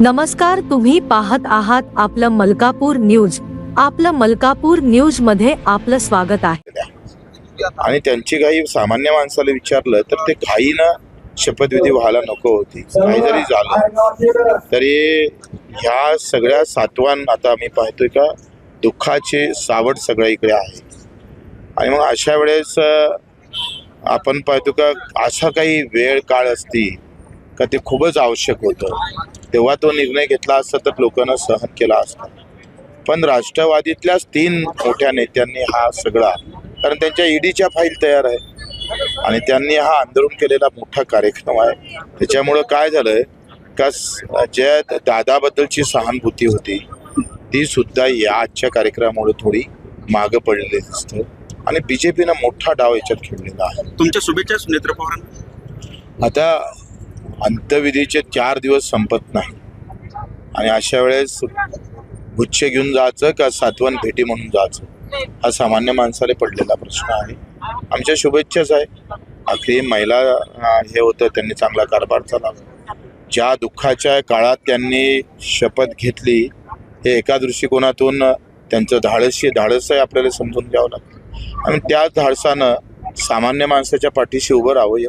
नमस्कार तुम्ही पाहत आहात आपलं मलकापूर न्यूज. आपलं मलकापूर न्यूजमध्ये आपलं स्वागत आहे. आणि त्यांची काही सामान्य माणसाला विचारलं तर ते घाईनं शपथविधी व्हायला नको होती. काही जरी झालं. तरी ह्या सगळ्या सातवान आता आम्ही पाहतोय का दुःखाचे सावट सगळ्या इकडे आहे. आणि मग अशा वेळेस आपण पाहतो का असा काही वेळ काळ असती का ते खूपच आवश्यक होतं. तेव्हा तो निर्णय घेतला असता तर लोकांना सहन केला असता. पण राष्ट्रवादीतल्याच तीन मोठ्या नेत्यांनी हा सगळा कारण त्यांच्या ईडीच्या फाईल तयार आहे आणि त्यांनी हा आंदोलन केलेला मोठा कार्यक्रम आहे. त्याच्यामुळं काय झालंय का ज्या दादाबद्दलची सहानुभूती होती ती सुद्धा या आजच्या कार्यक्रमामुळे थोडी मागं पडलेली दिसतं. आणि बीजेपीनं मोठा डाव याच्यात खेळलेला आहे. तुमच्या शुभेच्छा सुनेत्र पवारांना. आता अंत्यविधीचे चार दिवस संपत नाही. आणि अशा वेळेस गुच्छ घेऊन जायचं का सातवन भेटी म्हणून जायचं? हा सामान्य माणसाला पडलेला प्रश्न आहे. आमच्या शुभेच्छाच आहे. अगदी महिला हे होतं त्यांनी चांगला कारभार चालवला. ज्या दुःखाच्या काळात त्यांनी शपथ घेतली हे एका दृष्टिकोनातून त्यांचं धाडसी धाडस आहे आपल्याला समजून घ्यावं लागतं. आणि त्या धाडसानं सामान्य माणसाच्या पाठीशी उभं राहावं.